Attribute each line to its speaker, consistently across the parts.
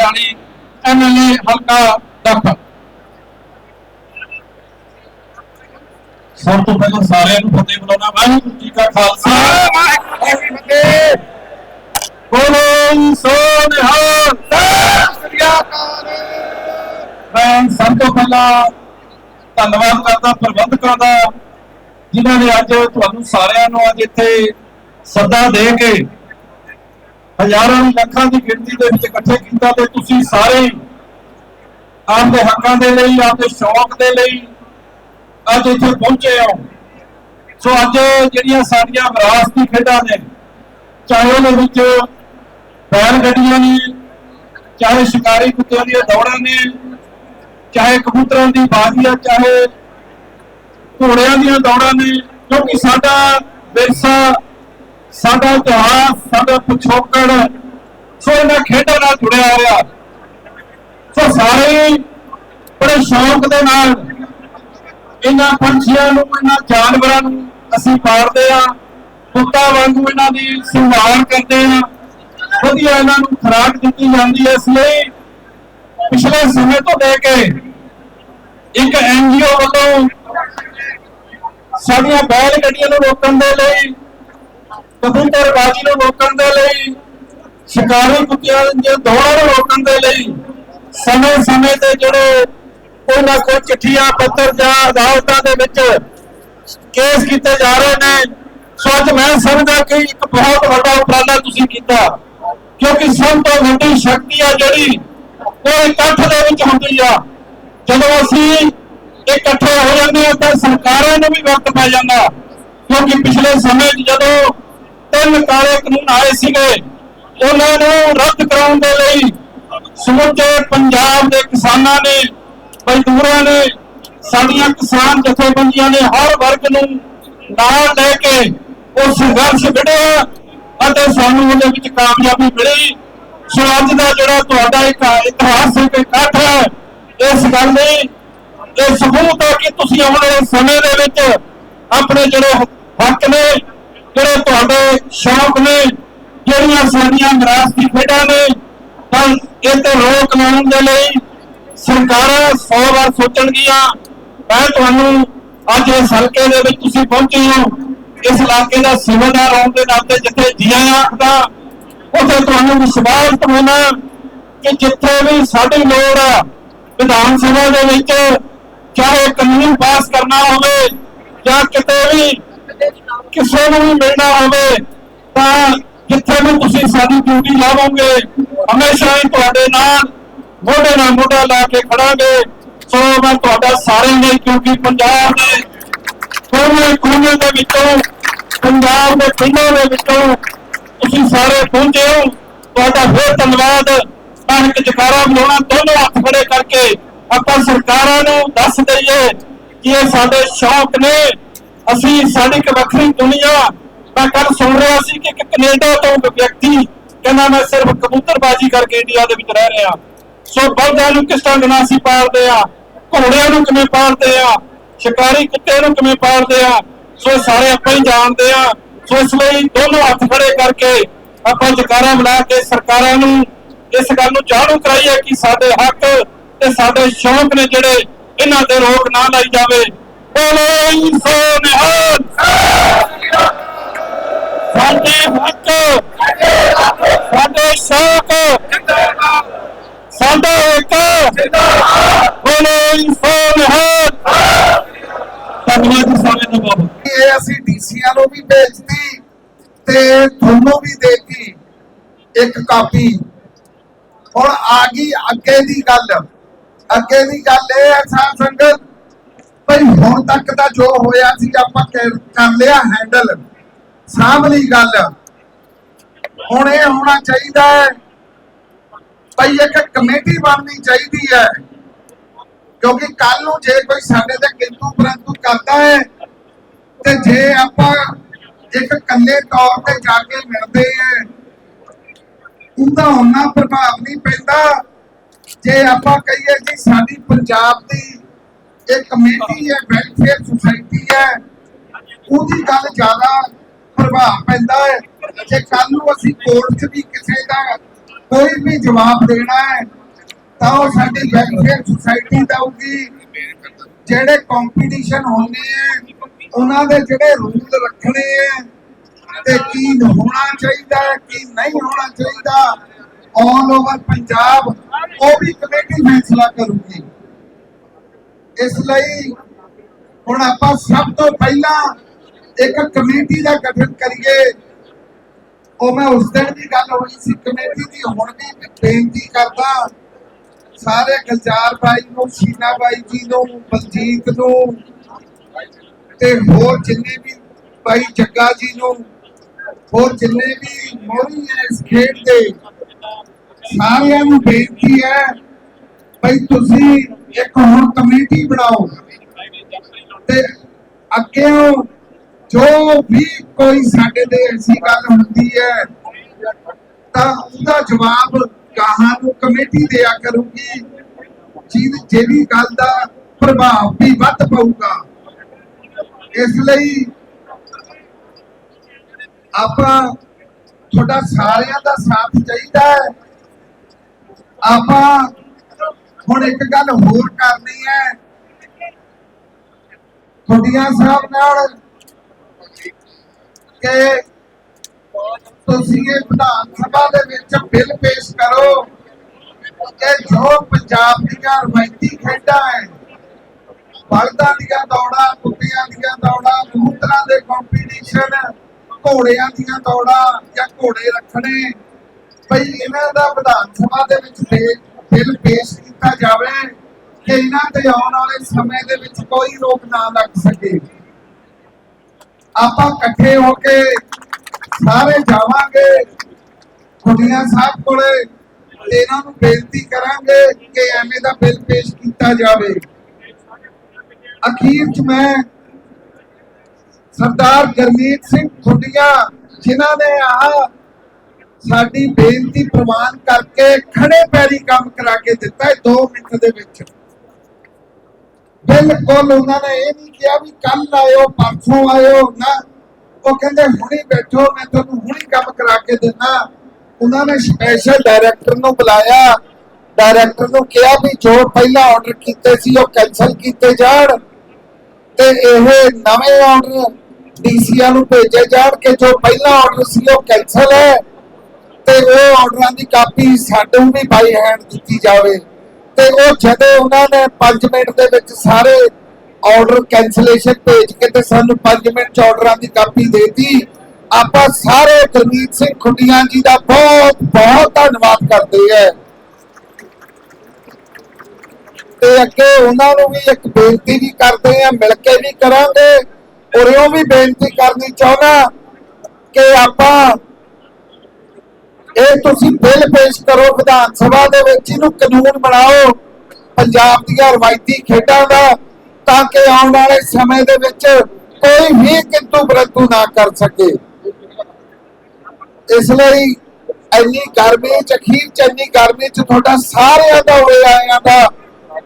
Speaker 1: ਮਟਿਆਲੀ MLA ਹਲਕਾ ਦਾਖਲ ਸਭ ਤੋਂ ਪਹਿਲਾਂ ਸਾਰਿਆਂ ਨੂੰ ਫਤਿਹ ਬੁਲਾਉਣਾ। ਵਾਹਿਗੁਰੂ ਜੀ ਕਾ ਖਾਲਸਾ। ਵਾਹਿਗੁਰੂ ਜੀ ਫਤਿਹ ਬੋਲੋ ਸੋ ਨਿਹਾਲ ਮੈਂ ਸਭ ਤੋਂ ਪਹਿਲਾਂ ਧੰਨਵਾਦ ਕਰਦਾ ਪ੍ਰਬੰਧਕਾਂ ਦਾ ਜਿਨ੍ਹਾਂ ਨੇ ਅੱਜ ਤੁਹਾਨੂੰ ਸਾਰਿਆਂ ਨੂੰ ਅੱਜ ਇੱਥੇ ਸੱਦਾ ਦੇ ਕੇ ਹਜ਼ਾਰਾਂ ਲੱਖਾਂ ਦੀ ਗਿਣਤੀ ਦੇ ਵਿੱਚ ਇਕੱਠੇ ਕੀਤਾ ਤੇ ਤੁਸੀਂ ਸਾਰੇ ਆਪਦੇ ਹੱਕਾਂ ਦੇ ਲਈ, ਆਪਦੇ ਸ਼ੌਕ ਦੇ ਲਈ ਅੱਜ ਇੱਥੇ ਪਹੁੰਚੇ ਹੋ। ਸੋ ਅੱਜ ਜਿਹੜੀਆਂ ਸਾਡੀਆਂ ਵਿਰਾਸਤੀ ਖੇਡਾਂ ਨੇ, ਚਾਹੇ ਉਹਦੇ ਵਿੱਚ ਬੈਲ ਗੱਡੀਆਂ ਨੇ, ਚਾਹੇ ਸ਼ਿਕਾਰੀ ਕੁੱਤਿਆਂ ਦੀਆਂ ਦੌੜਾਂ ਨੇ, ਚਾਹੇ ਕਬੂਤਰਾਂ ਦੀ ਬਾਜ਼ੀ ਆ, ਚਾਹੇ ਘੋੜਿਆਂ ਦੀਆਂ ਦੌੜਾਂ ਨੇ, ਕਿਉਂਕਿ ਸਾਡਾ ਵਿਰਸਾ ਸਾਡਾ ਇਤਿਹਾਸ, ਸਾਡਾ ਪਿਛੋਕੜ, ਸੋ ਇਹਨਾਂ ਖੇਡਾਂ ਨਾਲ ਜੁੜਿਆ ਹੋਇਆ। ਸੋ ਸਾਰੇ ਬੜੇ ਸ਼ੌਕ ਦੇ ਨਾਲ ਇਹਨਾਂ ਪੰਛੀਆਂ ਨੂੰ, ਇਹਨਾਂ ਜਾਨਵਰਾਂ ਨੂੰ ਅਸੀਂ ਪਾਲਦੇ ਆ ਕੁੱਤਾ ਵਾਂਗੂ ਇਹਨਾਂ ਦੀ ਸੰਭਾਲ ਕਰਦੇ ਆ ਵਧੀਆ ਇਹਨਾਂ ਨੂੰ ਖੁਰਾਕ ਦਿੱਤੀ ਜਾਂਦੀ ਹੈ ਇਸ ਲਈ। ਪਿਛਲੇ ਸਮੇਂ ਤੋਂ ਲੈ ਕੇ ਇੱਕ ਐਨਜੀਓ ਵੱਲੋਂ ਸਾਡੀਆਂ ਬੈਲ ਗੱਡੀਆਂ ਨੂੰ ਰੋਕਣ ਦੇ ਲਈ ਕਬੂਤਰਬਾਜ਼ੀ ਨੂੰ ਰੋਕਣ ਦੇ ਲਈ, ਸ਼ਿਕਾਰੀ ਕੁੱਤਿਆਂ ਦੀਆਂ ਦੌੜਾਂ ਨੂੰ ਰੋਕਣ ਦੇ ਲਈ ਸਮੇਂ-ਸਮੇਂ ਤੇ ਜਿਹੜੇ ਕੋਈ ਨਾ ਕੋਈ ਚਿੱਠੀਆਂ, ਪੱਤਰ ਜਾਂ ਅਦਾਲਤਾਂ ਦੇ ਵਿੱਚ ਕੇਸ ਕੀਤੇ ਜਾ ਰਹੇ ਨੇ ਸੋ ਅੱਜ ਮੈਂ ਸਮਝਦਾ ਕਿ ਇੱਕ ਬਹੁਤ ਵੱਡਾ ਉਪਰਾਲਾ ਤੁਸੀਂ ਕੀਤਾ, ਕਿਉਂਕਿ ਸਭ ਤੋਂ ਵੱਡੀ ਸ਼ਕਤੀ ਆ ਜਿਹੜੀ ਉਹ ਇਕੱਠ ਦੇ ਵਿੱਚ ਹੁੰਦੀ ਆ। ਜਦੋਂ ਅਸੀਂ ਇਕੱਠੇ ਹੋ ਜਾਂਦੇ ਹਾਂ ਤਾਂ ਸਰਕਾਰਾਂ ਨੂੰ ਵੀ ਵਕਤ ਪੈ ਜਾਂਦਾ, ਕਿਉਂਕਿ ਪਿਛਲੇ ਸਮੇਂ 'ਚ ਜਦੋਂ ਤਿੰਨ ਕਾਲੇ ਕਾਨੂੰਨ ਆਏ ਸੀਗੇ। ਉਹਨਾਂ ਨੂੰ ਰੱਦ ਕਰਾਉਣ ਦੇ ਲਈ ਸਮੁੱਚੇ ਪੰਜਾਬ ਦੇ ਕਿਸਾਨਾਂ ਨੇ, ਮਜ਼ਦੂਰਾਂ ਨੇ, ਸਾਡੀਆਂ ਕਿਸਾਨ ਜਥੇਬੰਦੀਆਂ ਨੇ ਹਰ ਵਰਗ ਨੂੰ ਨਾਲ ਲੈ ਕੇ ਉਹ ਸੰਘਰਸ਼ ਵਿੜਿਆ ਅਤੇ ਸਾਨੂੰ ਉਹਦੇ ਵਿੱਚ ਕਾਮਯਾਬੀ ਮਿਲੀ। ਸੋ ਅੱਜ ਦਾ ਜਿਹੜਾ ਤੁਹਾਡਾ ਇੱਕ ਇਤਿਹਾਸਿਕ ਇਕੱਠ ਹੈ, ਇਸ ਗੱਲ ਦੀ ਇਹ ਸਬੂਤ ਹੈ ਕਿ ਤੁਸੀਂ ਆਉਣ ਵਾਲੇ ਸਮੇਂ ਦੇ ਵਿੱਚ ਆਪਣੇ ਜਿਹੜੇ ਹੱਕ ਨੇ ਜਿਹੜੇ ਤੁਹਾਡੇ ਸ਼ੌਕ ਨੇ, ਜਿਹੜੀਆਂ ਸਾਡੀਆਂ ਵਿਰਾਸਤੀ ਖੇਡਾਂ ਨੇ, ਤਾਂ ਇਹ ਤੇ ਰੋਕ ਲਾਉਣ ਦੇ ਲਈ ਸਰਕਾਰਾਂ 100 ਵਾਰ ਸੋਚਣਗੀਆਂ। ਮੈਂ ਤੁਹਾਨੂੰ ਅੱਜ ਇਸ ਹਲਕੇ ਦੇ ਵਿੱਚ ਤੁਸੀਂ ਪਹੁੰਚੇ ਹੋ, ਇਸ ਇਲਾਕੇ ਦਾ ਸੇਵਾਦਾਰ ਹੋਣ ਦੇ ਨਾਤੇ ਜਿੱਥੇ ਜੀਆਂ ਆਖਦਾ, ਉੱਥੇ ਤੁਹਾਨੂੰ ਵਿਸ਼ਵਾਸ ਦਿਵਾਉਣਾ ਕਿ ਜਿੱਥੇ ਵੀ ਸਾਡੀ ਲੋੜ ਆ ਵਿਧਾਨ ਸਭਾ ਦੇ ਵਿੱਚ ਚਾਹੇ ਕਾਨੂੰਨ ਪਾਸ ਕਰਨਾ ਹੋਵੇ ਜਾਂ ਕਿਤੇ ਵੀ ਕਿਸੇ ਨੂੰ ਵੀ ਮਿਲਣਾ ਹੋਵੇ, ਤਾਂ ਜਿੱਥੇ ਵੀ ਤੁਸੀਂ ਸਾਡੀ ਡਿਊਟੀ ਲਾਵੋਗੇ, ਹਮੇਸ਼ਾ ਹੀ ਤੁਹਾਡੇ ਨਾਲ, ਮੋਢੇ ਨਾਲ ਮੋਢਾ ਲਾ ਕੇ ਖੜਾਂਗੇ। ਸੋ ਮੈਂ ਤੁਹਾਡਾ ਸਾਰਿਆਂ ਲਈ ਕਿਉਂਕਿ ਪੰਜਾਬ ਦੇ ਕੋਨੇ ਕੋਨੇ ਦੇ ਵਿੱਚੋਂ, ਪੰਜਾਬ ਦੇ ਪਿੰਡਾਂ ਦੇ ਵਿੱਚੋਂ ਤੁਸੀਂ ਸਾਰੇ ਪਹੁੰਚੇ ਹੋ। ਤੁਹਾਡਾ ਫੇਰ ਧੰਨਵਾਦ। ਮੈਂ ਇੱਕ ਜਕਾਰਾ ਬੁਲਾਉਣਾ ਦੋਨੋਂ ਹੱਥ ਖੜੇ ਕਰਕੇ ਆਪਾਂ ਸਰਕਾਰਾਂ ਨੂੰ ਦੱਸ ਦਈਏ ਕਿ ਇਹ ਸਾਡੇ ਸ਼ੌਕ ਨੇ। ਅਸੀਂ ਸਾਡੀ ਇੱਕ ਵੱਖਰੀ ਦੁਨੀਆ, ਮੈਂ ਕੱਲ ਸੁਣ ਰਿਹਾ ਸੀ ਕਿ ਕੈਨੇਡਾ ਤੋਂ ਇੱਕ ਵਿਅਕਤੀ, ਕਹਿੰਦਾ ਮੈਂ ਸਿਰਫ ਕਬੂਤਰਬਾਜ਼ੀ ਕਰਕੇ ਇੰਡੀਆ ਦੇ ਵਿੱਚ ਰਹਿ ਰਿਹਾ। ਸੋ ਬਲਦਾਂ ਨੂੰ ਕਿਸ ਢੰਗ ਨਾਲ ਪਾਲਦੇ ਆ, ਘੋੜਿਆਂ ਨੂੰ ਕਿਵੇਂ ਪਾਲਦੇ ਆ, ਸ਼ਿਕਾਰੀ ਕੁੱਤੇ ਨੂੰ ਕਿਵੇਂ ਪਾਲਦੇ ਆ, ਸੋ ਸਾਰੇ ਆਪਾਂ ਹੀ ਜਾਣਦੇ ਆ। ਸੋ ਇਸ ਲਈ ਦੋਨੋਂ ਹੱਥ ਖੜੇ ਕਰਕੇ ਆਪਾਂ ਜਕਾਰਾ ਬਣਾ ਕੇ ਸਰਕਾਰਾਂ ਨੂੰ ਇਸ ਗੱਲ ਨੂੰ ਜਾਣੂ ਕਰਾਈਏ ਕਿ ਸਾਡੇ ਹੱਕ ਤੇ ਸਾਡੇ ਸ਼ੌਕ ਨੇ ਜਿਹੜੇ ਇਹਨਾਂ ਤੇ ਰੋਕ ਨਾ ਲਾਈ ਜਾਵੇ। ਬੋਲੇ ਸੋ ਨਿਹਾਲ ਸਾਡੇ ਹੱਕ ਸਾਡੇ ਸ਼ੌਕ ਸਾਡੇ ਇੱਕ ਬੋਲੇ ਸੋ ਨਿਹਾਲ ਧੰਨਵਾਦ ਜੀ ਸਾਰਿਆਂ ਦਾ ਬਹੁਤ
Speaker 2: ਇਹ ਅਸੀਂ ਡੀਸੀਆਂ ਨੂੰ ਵੀ ਭੇਜਤੀ ਤੇ ਤੁਹਾਨੂੰ ਵੀ ਦੇਤੀ ਇੱਕ ਕਾਪੀ ਹੁਣ ਆ ਗਈ ਅੱਗੇ ਦੀ ਗੱਲ ਅੱਗੇ ਦੀ ਗੱਲ ਇਹ ਹੈ ਸਾਧ ਸੰਗਤ ਭਾਈ, ਹੁਣ ਤੱਕ ਦਾ ਜੋ ਹੋਇਆ ਸੀ, ਆਪਾਂ ਕਰ ਲਿਆ ਹੈਂਡਲ ਸਾਂਭ ਲਈ ਗੱਲ। ਹੁਣ ਇਹ ਹੋਣਾ ਚਾਹੀਦਾ ਹੈ, ਭਈ, ਇੱਕ ਕਮੇਟੀ ਬਣਨੀ ਚਾਹੀਦੀ ਹੈ। ਕਿਉਂਕਿ ਕੱਲ ਨੂੰ ਜੇ ਕੋਈ ਸਾਡੇ ਤੇ ਕਿੰਤੂ ਪਰੰਤੂ ਕਰਦਾ ਹੈ, ਤੇ ਜੇ ਆਪਾਂ ਇੱਕ ਕੱਲੇ ਤੌਰ ਤੇ ਜਾ ਕੇ ਮਿਲਦੇ ਆ ਉਹਦਾ ਉਹਨਾਂ ਪ੍ਰਭਾਵ ਨਹੀਂ ਪੈਂਦਾ। ਜੇ ਆਪਾਂ ਕਹੀਏ ਕਿ ਸਾਡੀ ਪੰਜਾਬ ਦੀ ਇਹ ਕਮੇਟੀ ਹੈ ਵੈਲਫੇਅਰ ਸੁਸਾਇਟੀ ਹੈ, ਉਹਦੀ ਗੱਲ ਜ਼ਿਆਦਾ ਪ੍ਰਭਾਵ ਪੈਂਦਾ ਹੈ। ਜੇ ਕੱਲ ਨੂੰ ਅਸੀਂ ਕੋਰਟ 'ਚ ਵੀ ਕਿਸੇ ਦਾ ਕੋਈ ਵੀ ਜਵਾਬ ਦੇਣਾ ਹੈ, ਤਾਂ ਉਹ ਸਾਡੀ ਵੈਲਫੇਅਰ ਸੁਸਾਇਟੀ ਦਊਗੀ। ਜਿਹੜੇ ਕੰਪੀਟੀਸ਼ਨ ਹੁੰਦੇ ਆ, ਉਹਨਾਂ ਦੇ ਜਿਹੜੇ ਰੂਲ ਰੱਖਣੇ ਆ, ਤੇ ਕੀ ਹੋਣਾ ਚਾਹੀਦਾ, ਕੀ ਨਹੀਂ ਹੋਣਾ ਚਾਹੀਦਾ ਆਲ ਓਵਰ ਪੰਜਾਬ, ਉਹ ਵੀ ਕਮੇਟੀ ਫੈਸਲਾ ਕਰੂਗੀ। ਇਸ ਲਈ ਹੁਣ ਆਪਾਂ ਸਭ ਤੋਂ ਪਹਿਲਾਂ ਇੱਕ ਕਮੇਟੀ ਦਾ ਗਠਨ ਕਰੀਏ। ਉਹ ਮੈਂ ਉਸ ਦਿਨ ਵੀ ਗੱਲ ਹੋਈ ਸੀ, ਕਮੇਟੀ ਦੀ ਹੁਣ ਵੀ ਬੇਨਤੀ ਕਰਦਾ। ਸਾਰੇ ਗਲਜਾਰ ਭਾਈ ਨੂੰ, ਸੀਨਾ ਭਾਈ ਜੀ ਨੂੰ, ਬਲਜੀਤ ਨੂੰ ਤੇ ਹੋਰ ਜਿੰਨੇ ਵੀ ਭਾਈ ਜੱਗਾ ਜੀ ਨੂੰ, ਹੋਰ ਜਿੰਨੇ ਵੀ ਮੋਹਰੀ ਹੈ ਇਸ ਖੇਡ ਦੇ ਸਾਰਿਆਂ ਨੂੰ ਬੇਨਤੀ ਹੈ ਭਾਈ ਤੁਸੀਂ ਇੱਕ ਹੁਣ ਕਮੇਟੀ ਬਣਾਓ ਤੇ ਅੱਗੇ ਜੋ ਵੀ ਕੋਈ ਸਾਡੇ ਤੇ ਐਸੀ ਗੱਲ ਹੁੰਦੀ ਹੈ, ਤਾਂ ਉਹਦਾ ਜਵਾਬ ਗਾਹਾਂ ਨੂੰ ਕਮੇਟੀ ਦਿਆ ਕਰੂਗੀ, ਜਿਹਦੀ ਜਿਹੜੀ ਗੱਲ ਦਾ ਪ੍ਰਭਾਵ ਵੀ ਵੱਧ ਪਊਗਾ। ਇਸ ਲਈ ਆਪਾਂ ਤੁਹਾਡਾ ਸਾਰਿਆਂ ਦਾ ਸਾਥ ਚਾਹੀਦਾ ਹੈ। ਆਪਾਂ ਹੁਣ ਇੱਕ ਗੱਲ ਹੋਰ ਕਰਨੀ ਹੈ। ਤੁਹਾਡੀਆਂ ਸਾਹਿਬ ਨਾਲ ਕਿ ਤੁਸੀਂ ਇਹ ਵਿਧਾਨ ਸਭਾ ਦੇ ਵਿੱਚ ਬਿੱਲ ਪੇਸ਼ ਕਰੋ ਕਿ ਜੋ ਪੰਜਾਬ ਦੀਆਂ ਰਵਾਇਤੀ ਖੇਡਾਂ ਹੈ ਬਲਦਾਂ ਦੀਆਂ ਦੌੜਾਂ, ਕੁੱਤਿਆਂ ਦੀਆਂ ਦੌੜਾਂ, ਕਬੂਤਰਾਂ ਦੇ ਕੰਪੀਟੀਸ਼ਨ ਘੋੜਿਆਂ ਦੀਆਂ ਦੌੜਾਂ ਜਾਂ ਘੋੜੇ ਰੱਖਣੇ ਭਈ ਇਹਨਾਂ ਦਾ ਵਿਧਾਨ ਸਭਾ ਦੇ ਵਿੱਚ ਬੇ- ਬਿੱਲ ਪੇਸ਼ ਕੀਤਾ ਜਾਵੇ ਕਿ ਇਹਨਾਂ ਤੇ ਆਉਣ ਵਾਲੇ ਸਮੇਂ ਦੇ ਵਿੱਚ ਕੋਈ ਰੋਕ ਨਾ ਲੱਗ ਸਕੇ। ਆਪਾਂ ਇਕੱਠੇ ਹੋ ਕੇ ਸਾਰੇ ਜਾਵਾਂਗੇ। ਕੁੜੀਆਂ ਸਾਹਿਬ ਕੋਲੇ ਤੇ ਇਹਨਾਂ ਨੂੰ ਬੇਨਤੀ ਕਰਾਂਗੇ ਕਿ ਐਵੇਂ ਦਾ ਬਿੱਲ ਪੇਸ਼ ਕੀਤਾ ਜਾਵੇ। ਅਖੀਰ ਚ ਮੈਂ ਸਰਦਾਰ ਗਰਮੀਤ ਸਿੰਘ ਖੁੱਡੀਆਂ, ਜਿਨ੍ਹਾਂ ਨੇ ਆਹ ਸਾਡੀ ਬੇਨਤੀ ਪ੍ਰਵਾਨ ਕਰਕੇ ਖੜੇ ਪੈਰੀ ਕੰਮ ਕਰਾ ਕੇ ਦਿੱਤਾ ਹੈ 2 ਮਿੰਟ ਦੇ ਵਿੱਚ। ਬਿਲਕੁਲ ਉਹਨਾਂ ਨੇ ਇਹ ਨਹੀਂ ਕਿਹਾ ਵੀ ਕੱਲ ਆਇਓ, ਪਰਸੋਂ ਆਇਓ, ਨਾ। ਉਹ ਕਹਿੰਦੇ ਹੁਣੀ ਬੈਠੋ, ਮੈਂ ਤੁਹਾਨੂੰ ਹੁਣੀ ਕੰਮ ਕਰਾ ਕੇ ਦਿੰਦਾ। ਉਹਨਾਂ ਨੇ ਸਪੈਸ਼ਲ ਡਾਇਰੈਕਟਰ ਨੂੰ ਬੁਲਾਇਆ। ਡਾਇਰੈਕਟਰ ਨੂੰ ਕਿਹਾ ਵੀ ਜੋ ਪਹਿਲਾਂ ਆਰਡਰ ਕੀਤੇ ਸੀ, ਉਹ ਕੈਨਸਲ ਕੀਤੇ ਜਾਣ ਤੇ ਇਹ ਨਵੇਂ ਆਰਡਰ ਡੀਸੀਆਂ ਨੂੰ ਭੇਜੇ ਜਾਣ ਕਿ ਜੋ ਪਹਿਲਾ ਆਰਡਰ ਸੀ, ਉਹ ਕੈਨਸਲ ਹੈ। ਤੇ ਉਹ ਆਰਡਰਾਂ ਦੀ ਕਾਪੀ ਸਾਨੂੰ ਵੀ ਬਾਈ ਹੈਂਡ ਦਿੱਤੀ ਜਾਵੇ। ਤੇ ਉਹ ਜਦੋਂ ਉਹਨਾਂ ਨੇ 5 ਮਿੰਟ ਦੇ ਵਿੱਚ ਸਾਰੇ ਆਰਡਰ ਕੈਨਸਲੇਸ਼ਨ ਭੇਜ ਕੇ ਤੇ ਸਾਨੂੰ 5 ਮਿੰਟ ਚ ਆਰਡਰਾਂ ਦੀ ਕਾਪੀ ਦੇਤੀ, ਆਪਾਂ ਸਾਰੇ ਗੁਰਮੀਤ ਸਿੰਘ ਖੁੱਡੀਆਂ ਜੀ ਦਾ ਬਹੁਤ ਬਹੁਤ ਧੰਨਵਾਦ ਕਰਦੇ ਹਾਂ। ਤੇ ਅੱਗੇ ਉਹਨਾਂ ਨੂੰ ਵੀ ਇੱਕ ਬੇਨਤੀ ਵੀ ਕਰਦੇ ਆ ਮਿਲ ਕੇ ਵੀ ਕਰਾਂਗੇ। ਔਰ ਉਹ ਵੀ ਬੇਨਤੀ ਕਰਨੀ ਚਾਹੁੰਦਾ ਕਿ ਆਪਾਂ ਇਹ ਤੁਸੀਂ ਬਿੱਲ ਪੇਸ਼ ਕਰੋ ਵਿਧਾਨ ਸਭਾ ਦੇ ਵਿੱਚ ਇਹਨੂੰ ਕਾਨੂੰਨ ਬਣਾਓ, ਪੰਜਾਬ ਦੀਆਂ ਰਵਾਇਤੀ ਖੇਡਾਂ ਦਾ, ਤਾਂ ਕਿ ਆਉਣ ਵਾਲੇ ਸਮੇਂ ਦੇ ਵਿੱਚ ਕੋਈ ਵੀ ਕਿੰਤੂ ਪਰੰਤੂ ਨਾ ਕਰ ਸਕੇ। ਇਸ ਲਈ ਇੰਨੀ ਗਰਮੀ ਚ, ਅਖੀਰ ਚ ਇੰਨੀ ਗਰਮੀ ਚ ਤੁਹਾਡਾ ਸਾਰਿਆਂ ਦਾ ਹੋਏ ਆਇਆਂ ਦਾ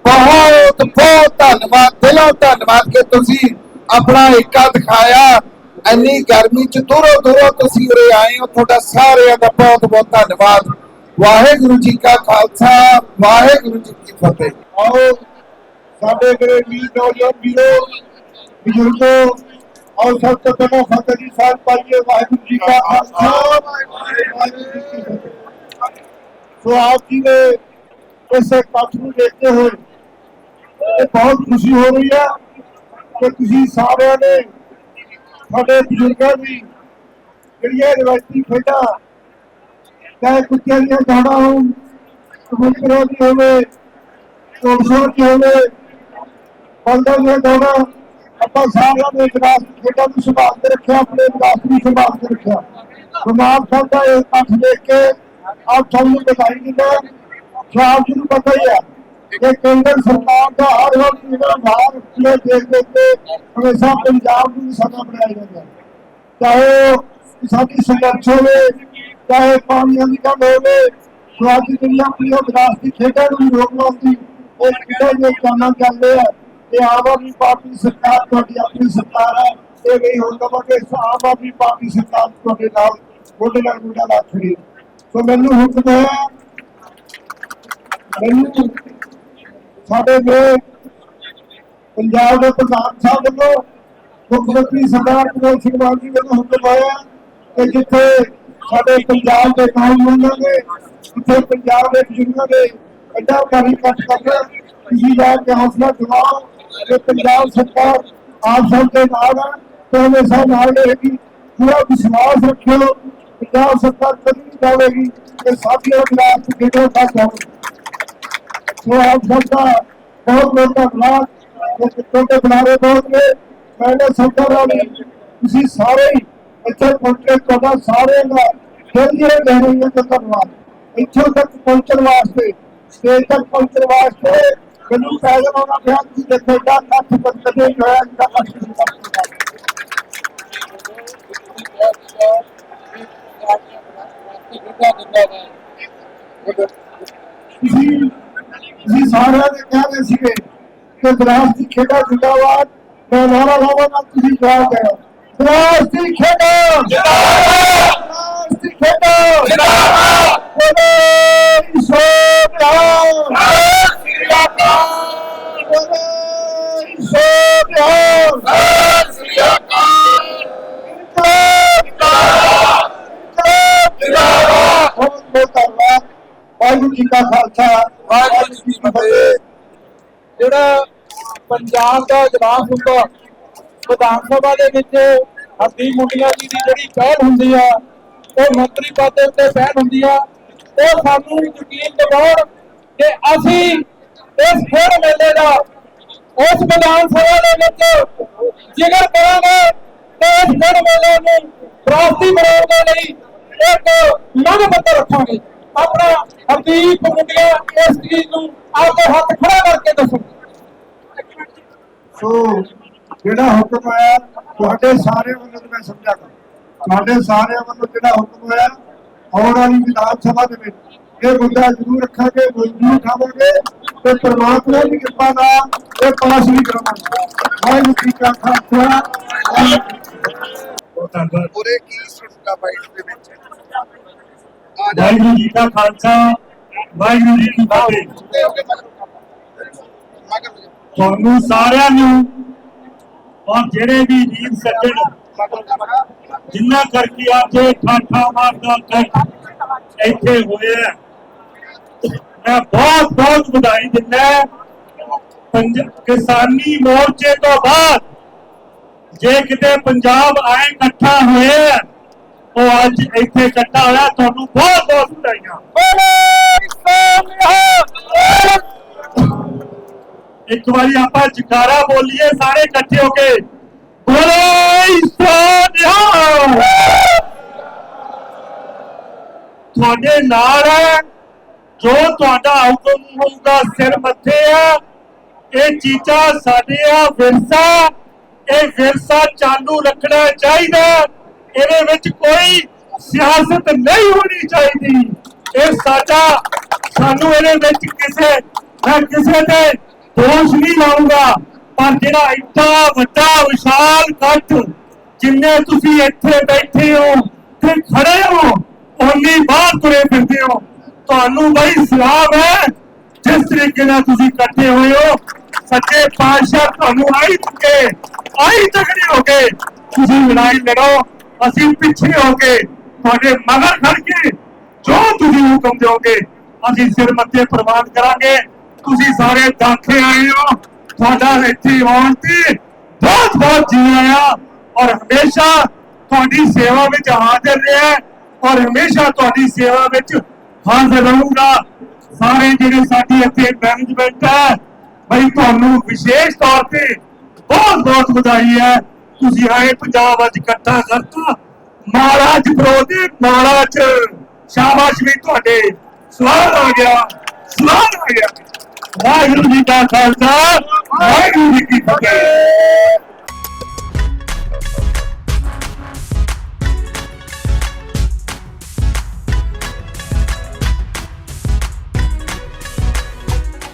Speaker 2: ਬਹੁਤ ਬਹੁਤ ਧੰਨਵਾਦ, ਦਿਲੋਂ ਧੰਨਵਾਦ ਕਿ ਤੁਸੀਂ ਆਪਣਾ ਏਕਾ ਦਿਖਾਇਆ। ਇੰਨੀ ਗਰਮੀ ਚ ਦੂਰੋਂ ਦੂਰੋਂ ਤੁਸੀਂ ਉਰੇ ਆਏ ਹੋ, ਤੁਹਾਡਾ ਸਾਰਿਆਂ ਦਾ ਬਹੁਤ ਬਹੁਤ ਧੰਨਵਾਦ। ਵਾਹਿਗੁਰੂ ਜੀ ਕਾ ਖਾਲਸਾ, ਵਾਹਿਗੁਰੂ ਜੀ ਕੀ ਫਤਿਹ।
Speaker 3: ਆਓ, ਸਾਡੇ ਮੇਰੇ ਵੀਰ ਨੌਜਵਾਨ ਵੀਰੋ, ਬਜ਼ੁਰਗੋ, ਆਓ ਸਭ ਤੋਂ ਪਹਿਲਾਂ ਫਤਿਹ ਦੀ ਸਾਥ ਪਾਈਏ, ਵਾਹਿਗੁਰੂ ਜੀ ਕਾ ਖਾਲਸਾ, ਵਾਹਿਗੁਰੂ ਜੀ ਕੀ ਫਤਿਹ। ਸੋ ਆਪ ਜੀ ਦੇ ਇਸ ਇਕੱਠ ਨੂੰ ਦੇਖਦੇ ਹੋਏ ਇਹ ਬਹੁਤ ਖੁਸ਼ੀ ਹੋ ਰਹੀ ਹੈ ਕਿ ਤੁਸੀਂ ਸਾਰਿਆਂ ਨੇ ਸਾਡੇ ਬਜ਼ੁਰਗਾਂ ਦੀ ਜਿਹੜੀਆਂ ਰਵਾਇਤੀ ਖੇਡਾਂ, ਚਾਹੇ ਕੁੱਤਿਆਂ ਦੀਆਂ ਦੌੜਾਂ ਹੋਣ ਕਬੂਤਰਾਂ ਦੀ ਹੋਵੇ ਕੋਲਸੋਰ ਕੀ ਹੋਵੇ, ਬੰਦਾ ਦੀਆਂ ਦੌੜਾਂ ਆਪਾਂ ਸਾਰਿਆਂ ਦੇ ਵਿਰਾਸਤ ਖੇਡਾਂ ਨੂੰ ਸੰਭਾਲ ਕੇ ਰੱਖਿਆ, ਆਪਣੇ ਵਿਕਾਸ ਨੂੰ ਸੰਭਾਲ ਕੇ ਰੱਖਿਆ। ਕਮਾਲ ਸਾਹਿਬ ਦਾ ਇਹ ਇਕੱਠ ਦੇਖ ਕੇ ਆਪ ਤੁਹਾਨੂੰ ਬਤਾਈ ਦਿੰਦਾ ਸ਼ਾਮ ਨੂੰ ਪਤਾ ਹੀ ਹੈ। ਕਿ ਕੇਂਦਰ ਸਰਕਾਰ ਦਾ ਹਰ ਹਰ ਜਿਹੜਾ ਬਾਹਰ ਦੇਸ਼ ਦੇ ਉੱਤੇ ਹਮੇਸ਼ਾ ਪੰਜਾਬ ਨੂੰ ਸਦਾ ਬਣਾਇਆ ਜਾਂਦਾ ਚਾਹੇ ਸਾਡੀ ਸੰਘਰਸ਼ ਹੋਵੇ, ਚਾਹੇ ਪਾਣੀਆਂ ਦੀ ਗੱਲ ਹੋਵੇ ਸਵਾਦੀ ਦੁਨੀਆ ਆਪਣੀਆਂ ਵਿਰਾਸਤੀ ਖੇਡਾਂ ਨੂੰ ਵੀ ਰੋਕ ਉਹ ਖੇਡਾਂ ਦੇ ਕਾਨਾਂ ਚੱਲਦੇ ਆ ਤੇ ਆਮ ਆਦਮੀ ਪਾਰਟੀ ਸਰਕਾਰ ਤੁਹਾਡੀ ਆਪਣੀ ਸਰਕਾਰ ਹੈ, ਇਹ ਨਹੀਂ ਹੁੰਦਾ ਕਿ ਆਮ ਆਦਮੀ ਪਾਰਟੀ ਸਰਕਾਰ ਤੁਹਾਡੇ ਨਾਲ ਗੋਡੇ ਨਾਲ ਗੋਡਾ ਲਾ ਖੜੀ
Speaker 4: ਸੋ ਮੈਨੂੰ ਹੁਕਮ ਹੈ, ਮੈਨੂੰ ਸਾਡੇ ਦੇ ਪੰਜਾਬ ਦੇ ਪ੍ਰਧਾਨ ਸਾਹਿਬ ਵੱਲੋਂ ਮੁੱਖ ਮੰਤਰੀ ਸਰਦਾਰ ਭਗਵੰਤ ਸਿੰਘ ਮਾਨ ਜੀ ਵੱਲੋਂ ਹੁਕਮ ਆਇਆ ਕਿ ਜਿੱਥੇ ਸਾਡੇ ਪੰਜਾਬ ਦੇ ਨੌਜਵਾਨਾਂ ਦੇ, ਜਿੱਥੇ ਪੰਜਾਬ ਦੇ ਬਜ਼ੁਰਗਾਂ ਦੇ ਐਡਾ ਭਾਰੀ ਕੱਟ ਕਰਨਾ ਤੁਸੀਂ ਜਾ ਕੇ ਹੌਸਲਾ ਦਿਵਾਓ ਕਿ ਪੰਜਾਬ ਸਰਕਾਰ ਆਪ ਸਭ ਦੇ ਨਾਲ ਹੈ ਤੇ ਹਮੇਸ਼ਾ ਨਾਲ ਰਹੇਗੀ। ਪੂਰਾ ਵਿਸ਼ਵਾਸ ਰੱਖਿਓ, ਪੰਜਾਬ ਸਰਕਾਰ ਕਦੀ ਨਹੀਂ ਜਾਵੇਗੀ ਕਿ ਸਾਥੀਆਂ ਖਿਲਾਫ ਕਿਹੜਾ ਦਾ ਜਾਵੇ ਸੋ ਆਪ ਸਭ ਦਾ ਬਹੁਤ ਬਹੁਤ ਧੰਨਵਾਦ ਤੇ ਤੁਹਾਡੇ ਬੁਲਾਰੇ ਬਹੁਤ ਨੇ ਮੈਨੇ ਸਰਕਾਰ ਵਾਲੀ ਤੁਸੀਂ ਸਾਰੇ ਹੀ ਇੱਥੇ ਪਹੁੰਚੇ, ਤੁਹਾਡਾ ਸਾਰਿਆਂ ਦਾ ਦਿਲ ਦੀਆਂ ਗਹਿਰਾਈਆਂ ਤੋਂ ਧੰਨਵਾਦ। ਇੱਥੋਂ ਤੱਕ ਪਹੁੰਚਣ ਵਾਸਤੇ, ਸਟੇਜ ਤੱਕ ਪਹੁੰਚਣ ਵਾਸਤੇ ਮੈਨੂੰ ਪੈਦਲ ਆਉਣਾ ਪਿਆ ਤੁਸੀਂ ਦੇਖੋ ਇਹਦਾ ਕੱਠ ਬੰਦਦੇ ਜੋ ਹੈ ਇਹਦਾ ਕੱਠ ਬੰਦਦਾ ਤੁਸੀਂ ਤੁਸੀਂ ਸਾਰਿਆਂ ਨੇ ਕਹਿੰਦੇ ਸੀਗੇ ਕਿ ਵਿਰਾਸਤੀ ਖੇਡਾਂ ਜਿੰਦਾਬਾਦ। ਮੈਂ ਨਾਰਾ ਲਾਵਾਂਗਾ ਤੁਸੀਂ ਜਵਾਬ ਦਿਓ ਵਿਰਾਸਤੀ ਖੇਡਾਂ ਜਿੰਦਾਬਾਦ ਵਿਰਾਸਤੀ ਖੇਡਾਂ ਜਿੰਦਾਬਾਦ। ਬੋਲੇ ਸੋਭਿਆਮ ਬੋਲੇ ਸੋਭਿਆਮ ਬਹੁਤ ਬਹੁਤ ਧੰਨਵਾਦ ਵਾਹਿਗੁਰੂ ਜੀ ਕਾ ਖਾਲਸਾ, ਵਾਹਿਗੁਰੂ ਜੀ ਕੀ ਫਤਿਹ।
Speaker 5: ਜਿਹੜਾ ਪੰਜਾਬ ਦਾ ਇਜਲਾਸ ਹੁੰਦਾ, ਵਿਧਾਨ ਸਭਾ ਦੇ ਵਿੱਚ ਹਰਦੀਪ ਮੁੰਡੀਆਂ ਜੀ ਦੀ ਜਿਹੜੀ ਪਹਿਲ ਹੁੰਦੀ ਆ, ਉਹ ਮੰਤਰੀ ਪਦ ਦੇ ਉੱਤੇ ਪਹਿਲ ਹੁੰਦੀ ਆ, ਉਹ ਸਾਨੂੰ ਯਕੀਨ ਦਿਵਾਉਣ ਕਿ ਅਸੀਂ ਇਸ ਖੇਡ ਮੇਲੇ ਦਾ, ਉਸ ਵਿਧਾਨ ਸਭਾ ਦੇ ਵਿੱਚ ਜਿਗਰ ਕਰਾਂਗੇ ਤੇ ਇਸ ਖੇਡ ਮੇਲੇ ਨੂੰ ਪ੍ਰਾਪਤੀ ਬਣਾਉਣ ਦੇ ਲਈ ਇੱਕ ਮੰਗ ਪੱਤਰ ਰੱਖਾਂਗੇ। ਆਪਣਾ ਹਰਦੀਪ ਮੁੰਡੀਆਂ ਇਸ ਚੀਜ਼ ਨੂੰ? ਆਪਦੇ ਹੱਥ ਖੜਾ ਕਰਕੇ ਦੱਸੋ।
Speaker 4: ਸੋ ਜਿਹੜਾ ਹੁਕਮ ਆਇਆ ਤੁਹਾਡੇ ਸਾਰੇ ਵੱਲੋਂ ਮੈਂ ਸਮਝਾਗਾ ਤੁਹਾਡੇ ਸਾਰਿਆਂ ਵੱਲੋਂ ਜਿਹੜਾ ਹੁਕਮ ਆਇਆ ਆਉਣ ਵਾਲੀ ਵਿਧਾਨ ਸਭਾ ਦੇ ਵਿੱਚ ਇਹ ਮੁੱਦਾ ਜ਼ਰੂਰ ਰੱਖਾਂਗੇ ਜ਼ਰੂਰ ਉਠਾਵਾਂਗੇ ਤੇ ਪ੍ਰਮਾਤਮਾ ਦੀ ਕਿਰਪਾ ਨਾਲ ਇਹ ਪਾਸ ਵੀ ਕਰਾਂਗੇ ਵਾਹਿਗੁਰੂ ਜੀ ਕਾ ਖਾਲਸਾ। ਧੰਨਵਾਦ।
Speaker 2: ਪੂਰੇ ਕੀ ਸੁਣਦਾ ਬਾਈਟ ਦੇ ਵਿੱਚ? ਆ ਜਾ
Speaker 4: ਵਾਹਿਗੁਰੂ ਜੀ ਕਾ ਖਾਲਸਾ। ਵਾਹਿਗੁਰੂ ਜੀ ਕੀ ਫਤਿਹ। ਤੁਹਾਨੂੰ ਸਾਰਿਆਂ ਨੂੰ ਔਰ ਜਿਹੜੇ ਵੀ ਵੀਰ ਸੱਜਣ, ਜਿੰਨਾ ਕਰਕੇ ਅੱਜ ਇਹ ਠਾਠਾ ਮਾਰਦਾ ਕੱਟ ਇੱਥੇ ਹੋਏ ਮੈਂ ਬਹੁਤ ਬਹੁਤ ਵਧਾਈ ਦਿੰਦਾ ਕਿਸਾਨੀ ਮੋਰਚੇ ਤੋਂ ਬਾਅਦ ਜੇ ਕਿਤੇ ਪੰਜਾਬ ਆਏ ਇਕੱਠਾ ਹੋਏ ਉਹ ਅੱਜ ਇੱਥੇ ਇਕੱਠਾ ਹੋਇਆ। ਤੁਹਾਨੂੰ ਬਹੁਤ ਬਹੁਤ ਵਧਾਈਆਂ। ਇੱਕ ਵਾਰੀ ਆਪਾਂ ਜਕਾਰਾ ਬੋਲੀਏ, ਸਾਰੇ ਇਕੱਠੇ ਹੋ ਕੇ। ਬੋਲੇ ਸੋਨਿਆ ਤੁਹਾਡੇ ਨਾਲ ਹੈ, ਜੋ ਤੁਹਾਡਾ ਹੁਕਮ ਹੋਊਗਾ, ਸਿਰ ਮੱਥੇ ਆ। ਇਹ ਚੀਜ਼ਾਂ ਸਾਡੇ ਆ, ਵਿਰਸਾ। ਇਹ ਵਿਰਸਾ ਚਾਲੂ ਰੱਖਣਾ ਚਾਹੀਦਾ। ਇਹਦੇ ਵਿੱਚ ਕੋਈ ਸਿਆਸਤ ਨਹੀਂ ਹੋਣੀ ਚਾਹੀਦੀ। ਇਹ ਸਾਡਾ ਸਾਨੂੰ ਇਹਦੇ ਵਿੱਚ ਕਿਸੇ ਮੈਂ ਕਿਸੇ ਤੇ ਦੋਸ਼ ਨਹੀਂ ਲਾਉਂਗਾ ਪਰ ਜਿਹੜਾ ਇੱਡਾ ਵੱਡਾ ਵਿਸ਼ਾਲ ਇਕੱਠ ਜਿੰਨੇ ਤੁਸੀਂ ਇੱਥੇ ਬੈਠੇ ਹੋ ਤੇ ਖੜੇ ਹੋ, ਓਨੀ ਬਾਹਰ ਤੁਰੇ ਫਿਰਦੇ ਹੋ। ਤੁਹਾਨੂੰ ਬੜੀ ਸਲਾਮ ਹੈ, ਜਿਸ ਤਰੀਕੇ ਨਾਲ ਤੁਸੀਂ ਇਕੱਠੇ ਹੋਏ ਹੋ, ਸੱਚੇ ਪਾਤਸ਼ਾਹ ਤੁਹਾਨੂੰ ਆਈ ਕੇ ਆਈ ਤਕੜੀ ਹੋ ਕੇ ਤੁਸੀਂ ਲੜਾਈ ਲੜੋ, ਅਸੀਂ ਪਿੱਛੇ ਹੋ ਕੇ ਤੁਹਾਡੇ ਮਗਰ ਖੜ ਕੇ ਜੋ ਤੁਸੀਂ ਹੁਕਮ ਦਿਓਗੇ ਅਸੀਂ ਸਿਰ ਮੱਥੇ ਪ੍ਰਵਾਨ ਕਰਾਂਗੇ। ਤੁਸੀਂ ਸਾਰੇ ਦਾਖੇ ਆਏ ਹੋ। ਤੁਹਾਡਾ ਇੱਥੇ ਆਉਣ ਤੇ ਬਹੁਤ ਬਹੁਤ ਜੀ ਆਇਆ। ਔਰ ਹਮੇਸ਼ਾ ਤੁਹਾਡੀ ਸੇਵਾ ਵਿੱਚ ਹਾਜ਼ਰ ਰਿਹਾ। ਔਰ ਹਮੇਸ਼ਾ ਤੁਹਾਡੀ ਸੇਵਾ ਵਿੱਚ ਹਾਜ਼ਰ ਰਹੂੰਗਾ। ਸਾਰੇ ਜਿਹੜੇ ਸਾਡੀ ਇੱਥੇ ਮੈਨੇਜਮੈਂਟ ਹੈ, ਬਈ ਤੁਹਾਨੂੰ ਵਿਸ਼ੇਸ਼ ਤੌਰ ਤੇ ਬਹੁਤ ਬਹੁਤ ਵਧਾਈ ਹੈ। ਤੁਸੀਂ ਆਏ ਪੰਜਾਬ ਅੱਜ ਇਕੱਠਾ ਕਰਤਾ। ਮਹਾਰਾਜ ਪ੍ਰੋ ਦੇ ਸ਼ਾਬਾਸ਼ ਵੀ ਤੁਹਾਡੇ। ਸਵਾਲ ਆ ਗਿਆ ਸਵਾਲ ਆ ਗਿਆ। ਵਾਹਿਗੁਰੂ ਜੀ ਕਾ ਖਾਲਸਾ ਵਾਹਿਗੁਰੂ ਜੀ ਕੀ ਫਤਿਹ।